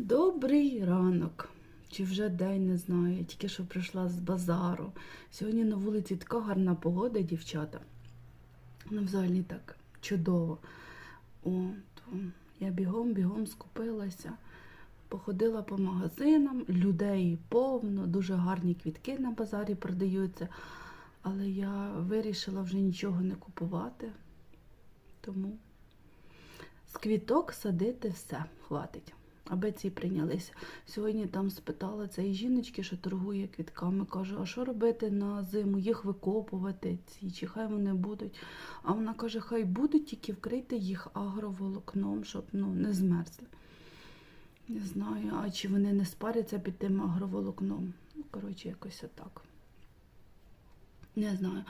Добрий ранок. Чи вже день не знаю. Я тільки що прийшла з базару. Сьогодні на вулиці така гарна погода, дівчата. Ну, взагалі так чудово. О, я бігом, бігом скупилася, походила по магазинам, людей повно, дуже гарні квітки на базарі продаються. Але я вирішила вже нічого не купувати. Тому з квіток садити все, хватить. Аби ці прийнялися. Сьогодні там спитала цієї жіночки, що торгує квітками. Каже, а що робити на зиму? Їх викопувати ці, чи хай вони будуть. А вона каже, хай будуть, тільки вкрити їх агроволокном, щоб ну, не змерзли. Не знаю, а чи вони не спаряться під тим агроволокном. Ну, коротше, якось отак. Не знаю.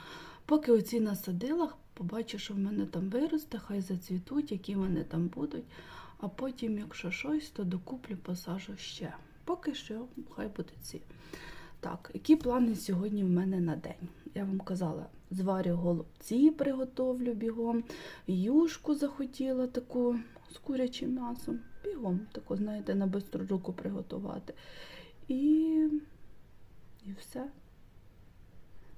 Поки оці насадила, побачу, що в мене там виросте, хай зацвітуть, які вони там будуть. А потім, якщо щось, то докуплю, посажу ще. Поки що, хай будуть ці. Так, які плани сьогодні в мене на день? Я вам казала, зварю голубці, приготовлю бігом, юшку захотіла таку з курячим м'ясом. Бігом, таку, знаєте, на бистру руку приготувати. І, і все.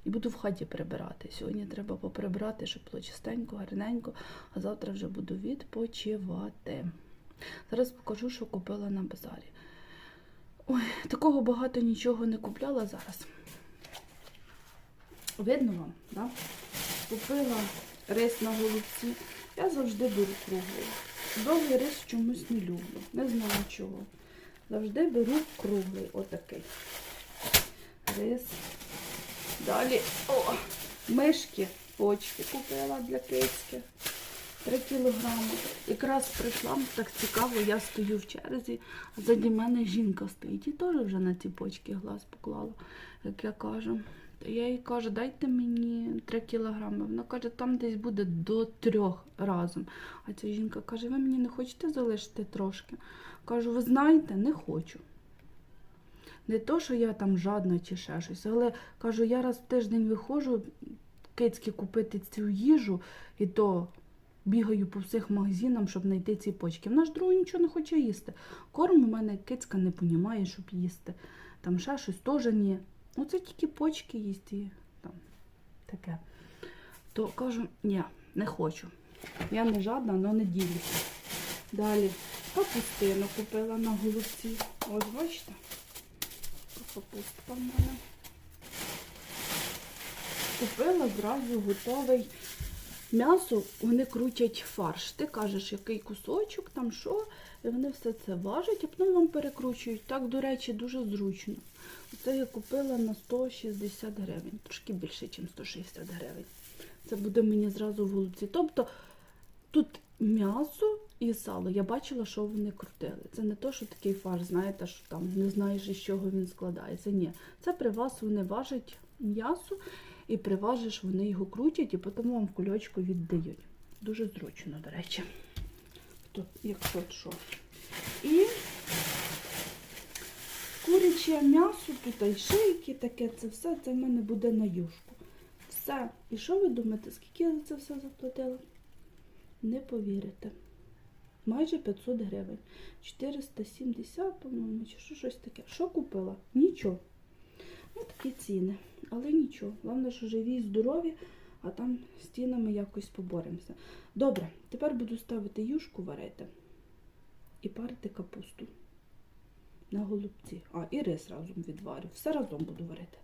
І буду в хаті прибирати. Сьогодні треба поприбрати, щоб було чистенько, гарненько, а завтра вже буду відпочивати. Зараз покажу, що купила на базарі. Ой, такого багато нічого не купляла зараз. Видно вам, да? Купила рис на голубці. Я завжди беру круглий. Довгий рис чомусь не люблю. Не знаю чого. Завжди беру круглий, отакий. Рис. Далі о, мишки, почки купила для кицьки. 3 кілограми. Якраз прийшла, так цікаво, я стою в черзі, а заді мене жінка стоїть і теж вже на ці почки глаз поклала, як я кажу. Я їй кажу, дайте мені 3 кілограми. Вона каже, там десь буде до трьох разом. А ця жінка каже, ви мені не хочете залишити трошки? Кажу, ви знаєте, не хочу. Не то, що я там жадна чи ще щось, але кажу, я раз в тиждень виходжу кицьки купити цю їжу, і то бігаю по всіх магазинам, щоб знайти ці почки. Вона ж другу нічого не хоче їсти. Корм у мене кицька не понімає, щоб їсти. Там ще щось теж ні. Ну це тільки почки їсть і там таке. То кажу, ні, не хочу. Я не жадна, але не ділюся. Далі капустину купила на голубці. Ось бачите? Капустка в мене. Купила зразу готовий м'ясо, вони крутять фарш. Ти кажеш, який кусочок, там що, і вони все це важать, а потім вам перекручують. Так, до речі, дуже зручно. Це я купила на 160 гривень, трошки більше, ніж 160 гривень. Це буде мені зразу в голубці. Тобто тут м'ясо і сало. Я бачила, що вони крутили. Це не то, що такий фарш, знаєте, що там не знаєш, із чого він складається. Ні, це при вас вони важать м'ясо і при важиш вони його крутять і потім вам кульочку віддають. Дуже зручно, до речі. Тут, якщо що. І куряче м'ясо, тут і шийки, таке, це все, це в мене буде на юшку. Все. І що ви думаєте, скільки я за це все заплатила? Не повірите. Майже 500 гривень. 470, по-моєму, чи що, щось таке. Що купила? Нічого. Ось такі ціни. Але нічого. Головне, що живі здорові, а там з цінами якось поборемося. Добре, тепер буду ставити юшку варити і парити капусту на голубці. А, і рис разом відварю. Все разом буду варити,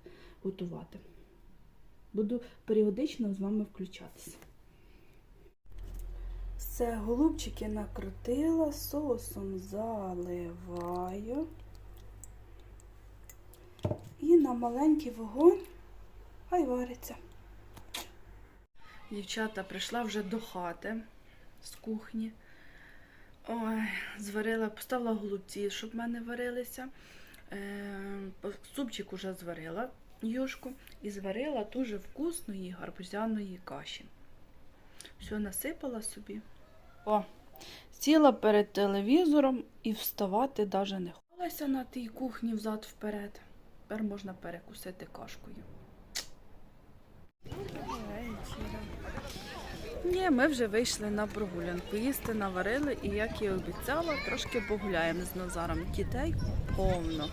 готувати. Буду періодично з вами включатися. Все, голубчики накрутила, соусом заливаю. І на маленький вогонь хай вариться. Дівчата прийшла вже до хати з кухні. Ой, зварила, поставила голубці, щоб в мене варилися. Е, супчик уже зварила юшку і зварила дуже вкусної гарбузяної каші. Все насипала собі. О, сіла перед телевізором і вставати навіть не хотілося на тій кухні взад вперед. Тепер можна перекусити кашкою. Ні, ми вже вийшли на прогулянку. Їсти наварили і, як і обіцяла, трошки погуляємо з Назаром. Дітей повно.